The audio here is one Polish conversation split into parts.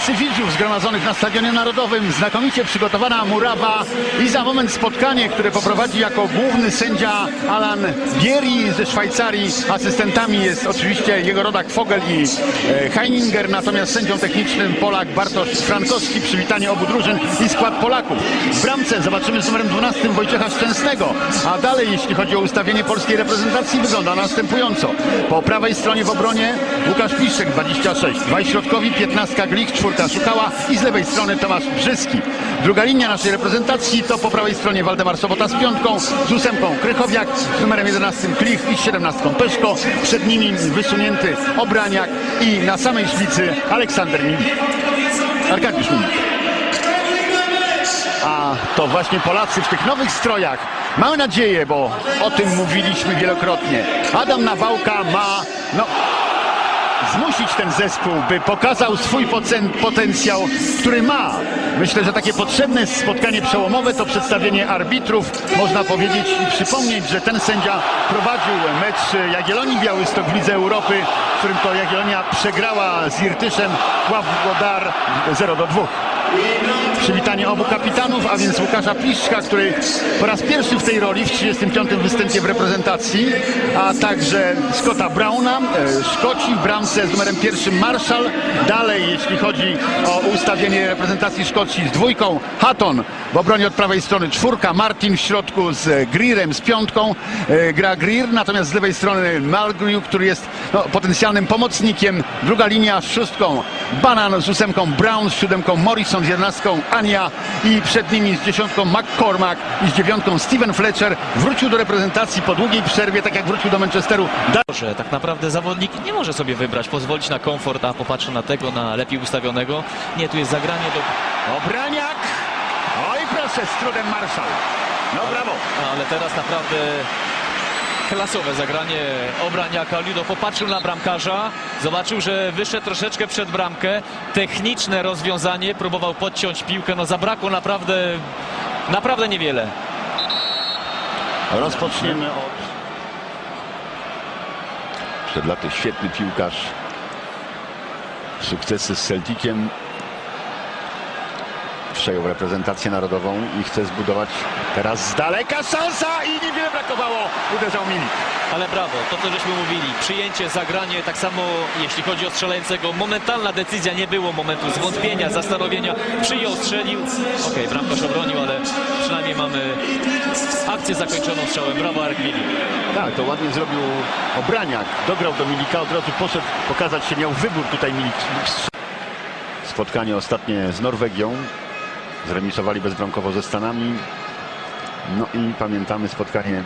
tysięcy widzów zgromadzonych na Stadionie Narodowym. Znakomicie przygotowana murawa i za moment spotkanie, które poprowadzi jako główny sędzia Alan Bieri ze Szwajcarii. Asystentami jest oczywiście jego rodak Fogel i e, Heininger, natomiast sędzią technicznym Polak Bartosz Frankowski. Przywitanie obu drużyn i skład Polaków. W bramce zobaczymy z numerem 12 Wojciecha Szczęsnego. A dalej, jeśli chodzi o ustawienie polskiej reprezentacji, wygląda następująco. Po prawej stronie w obronie Łukasz Piszczek 26, dwaj środkowi, 15 Glik, 4 Frankfurta szukała i z lewej strony Tomasz Brzyski. Druga linia naszej reprezentacji to po prawej stronie Waldemar Sobota z piątką, z ósemką Krychowiak, z numerem 11 Klich i z 17 Peszko. Przed nimi wysunięty Obraniak i na samej szpicy Aleksander Milik. Arkadiusz Milik. A to właśnie Polacy w tych nowych strojach Mamy nadzieję, bo o tym mówiliśmy wielokrotnie. Adam Nawałka ma no, zmusić ten zespół, by pokazał swój potencjał, który ma. Myślę, że takie potrzebne spotkanie przełomowe to przedstawienie arbitrów. Można powiedzieć i przypomnieć, że ten sędzia prowadził mecz Jagiellonii Białystok w Lidze Europy, w którym to Jagiellonia przegrała z Irtyszem Pławgodar 0 do 2 przywitanie obu kapitanów, a więc Łukasza Pliszczka, który po raz pierwszy w tej roli w 35. występie w reprezentacji, a także Scotta Browna, e, Szkoci w bramce z numerem pierwszym Marshall. Dalej, jeśli chodzi o ustawienie reprezentacji Szkocji z dwójką, Hatton w obronie od prawej strony czwórka, Martin w środku z Greerem, z piątką, e, gra Greer, natomiast z lewej strony Malgrew, który jest no, potencjalnym pomocnikiem. Druga linia z szóstką, Banan z ósemką, Brown z siódemką, Morrison z jedenastką, Ania i przed nimi z dziesiątką McCormack i z dziewiątką Steven Fletcher wrócił do reprezentacji po długiej przerwie, tak jak wrócił do Manchesteru. Że tak naprawdę zawodnik nie może sobie wybrać, pozwolić na komfort, a popatrzy na tego, na lepiej ustawionego. Nie, tu jest zagranie do... Obraniak! Oj proszę, z trudem Marszał. No brawo. Ale teraz naprawdę klasowe zagranie obraniaka. Ludo popatrzył na bramkarza, zobaczył, że wyszedł troszeczkę przed bramkę. Techniczne rozwiązanie, próbował podciąć piłkę, no zabrakło naprawdę, naprawdę niewiele. Rozpoczniemy od... Przed laty świetny piłkarz. Sukcesy z Celticiem. Przejął reprezentację narodową i chce zbudować teraz z daleka szansa i niewiele brakowało. Uderzał Milik. Ale brawo, to co żeśmy mówili, przyjęcie, zagranie, tak samo jeśli chodzi o strzelającego, momentalna decyzja, nie było momentu zwątpienia, zastanowienia, przyjął, strzelił. Okej, bramkarz obronił, ale przynajmniej mamy akcję zakończoną strzałem. Brawo Arek Milik. Tak, to ładnie zrobił Obraniak. Dograł do Milika, od razu poszedł pokazać się, miał wybór tutaj Milik. Spotkanie ostatnie z Norwegią. Zremisowali bezbramkowo ze Stanami. No i pamiętamy spotkanie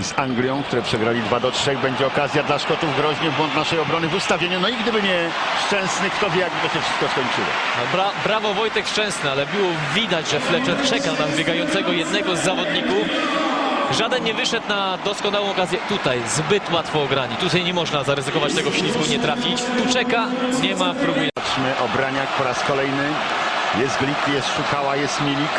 z Anglią, które przegrali 2 do 3. Będzie okazja dla Szkotów groźnie błąd naszej obrony w ustawieniu. No i gdyby nie Szczęsny, kto wie, jak by to się wszystko skończyło. No, Bra brawo Wojtek Szczęsny, ale było widać, że Fletcher czeka na biegającego jednego z zawodników. Żaden nie wyszedł na doskonałą okazję. Tutaj zbyt łatwo ograni. Tutaj nie można zaryzykować tego w ślizgu, nie trafić. Tu czeka, nie ma, próbuje. Patrzmy, Obraniak po raz kolejny. Jest Glik, jest Szukała, jest Milik.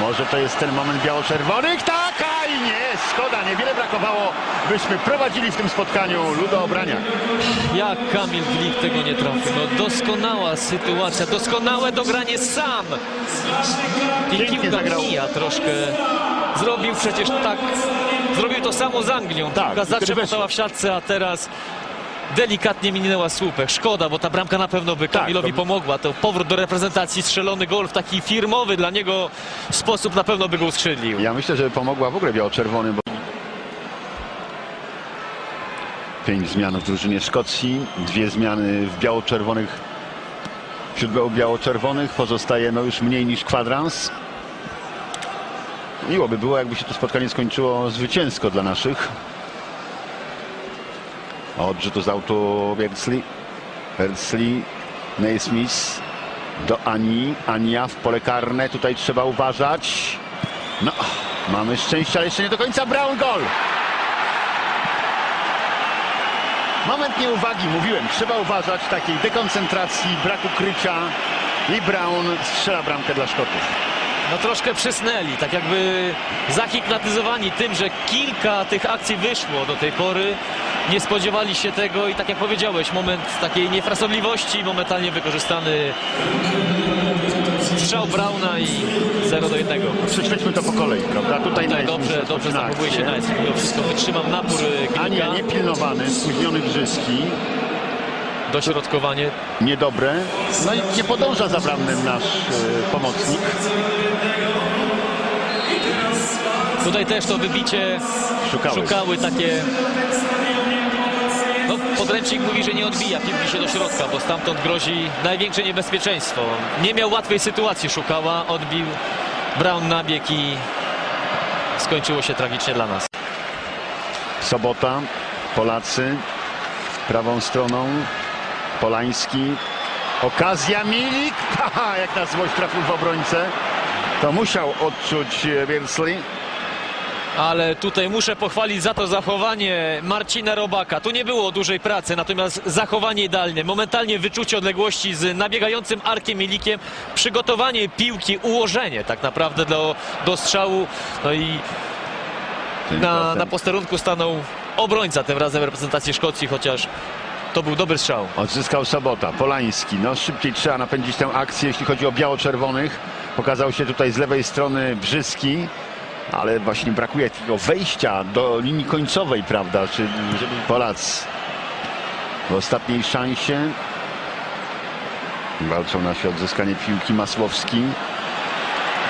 Może to jest ten moment biało-czerwonych? Tak, a i nie, szkoda, niewiele brakowało, byśmy prowadzili w tym spotkaniu Ludo Obraniak. Jak Kamil Glik tego nie trafił? No doskonała sytuacja, doskonałe dogranie sam. I Pięknie piłka zagrał. mija troszkę. Zrobił przecież tak, zrobił to samo z Anglią. Tak, Piłka wtedy zatrzepotała w siatce, a teraz delikatnie minęła słupek. Szkoda, bo ta bramka na pewno by Tak, Kamilowi to- pomogła. To powrót do reprezentacji, strzelony gol w taki firmowy dla niego sposób na pewno by go uskrzydlił. Ja myślę, że pomogła w ogóle biało-czerwonym, bo... Pięć zmian w drużynie Szkocji, dwie zmiany w biało-czerwonych, wśród biało-czerwonych pozostaje no już mniej niż kwadrans. Miło by było, jakby się to spotkanie skończyło zwycięsko dla naszych. Odrzutu z autu Bersley. Bersley, Naismith do Ani. Ania w pole karne. Tutaj trzeba uważać. No, mamy szczęście, ale jeszcze nie do końca. Brown gol. Moment nieuwagi, mówiłem, trzeba uważać takiej dekoncentracji, braku krycia i Brown strzela bramkę dla Szkotów. No troszkę przysnęli, tak jakby zahipnotyzowani tym, że kilka tych akcji wyszło do tej pory. Nie spodziewali się tego i tak jak powiedziałeś, moment takiej niefrasobliwości momentalnie wykorzystany strzał Brauna i 0 do 1. Prześledźmy to po kolei, prawda? Tutaj Nice dobrze, dobrze zachowuje się. Nice. Mimo wszystko wytrzymam napór y, Ania Glika. niepilnowany, spóźniony Brzyski, Dośrodkowanie. niedobre. No i nie podąża za bramnym nasz e, pomocnik. Tutaj też to wybicie Szukałeś. szukały takie... No, podręcznik mówi, że nie odbija piłki się do środka, bo stamtąd grozi największe niebezpieczeństwo. Nie miał łatwej sytuacji, szukała, odbił Brown na bieg i skończyło się tragicznie dla nas. Sobota, Polacy, prawą stroną, Polański. Okazja Milik, haha, jak na złość trafił w obrońcę. To musiał odczuć e, Biersley. Ale tutaj muszę pochwalić za to zachowanie Marcina Robaka. Tu nie było dużej pracy, natomiast zachowanie idealne. Momentalnie wyczucie odległości z nabiegającym Arkiem Milikiem. Przygotowanie piłki, ułożenie tak naprawdę do, do strzału. No i na, na posterunku stanął obrońca tym razem reprezentacji Szkocji, chociaż to był dobry strzał. Odzyskał Sobota, Polański. No szybciej trzeba napędzić tę akcję, jeśli chodzi o biało-czerwonych. Pokazał się tutaj z lewej strony Brzyski. Ale właśnie brakuje takiego wejścia do linii końcowej, prawda? Czyli żeby w ostatniej szansie walczą na się odzyskanie piłki Masłowski.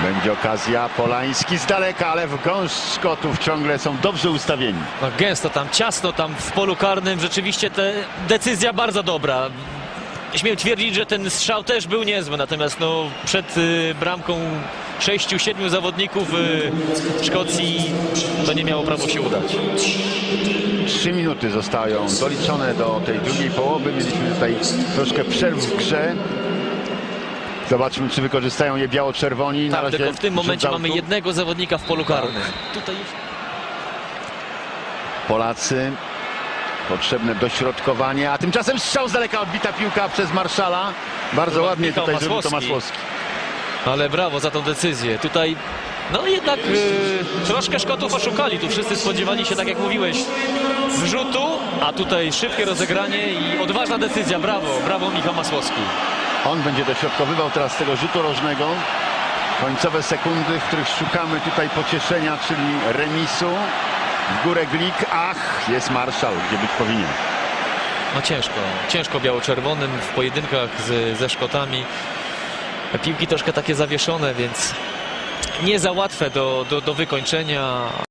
Będzie okazja, Polański z daleka, ale w gąszcz Szkotów ciągle są dobrze ustawieni. No, gęsto tam, ciasno tam w polu karnym. Rzeczywiście te decyzja bardzo dobra. Śmiem twierdzić, że ten strzał też był niezły, natomiast no, przed y, bramką sześciu, siedmiu zawodników y, Szkocji to nie miało prawo się udać. Trzy minuty zostają doliczone do tej drugiej połowy. Mieliśmy tutaj troszkę przerw w grze. Zobaczmy, czy wykorzystają je biało-czerwoni. Na Tak, tylko w tym momencie mamy jednego zawodnika w polu karnym. Tutaj Polacy. Potrzebne dośrodkowanie, a tymczasem strzał z daleka odbita piłka przez Marszala. Bardzo ładnie tutaj zrobił to Masłowski. Ale brawo za tą decyzję. Tutaj, no jednak y, troszkę Szkotów oszukali. Tu wszyscy spodziewali się, tak jak mówiłeś, wrzutu, a tutaj szybkie rozegranie i odważna decyzja. Brawo, brawo Michał Masłowski. On będzie dośrodkowywał teraz tego rzutu rożnego. Końcowe sekundy, w których szukamy tutaj pocieszenia, czyli remisu. W górę Glik. Ach, jest Marszal, gdzie być powinien. No ciężko, ciężko biało-czerwonym w pojedynkach z, ze Szkotami. Piłki troszkę takie zawieszone, więc nie za łatwe do, do, do wykończenia.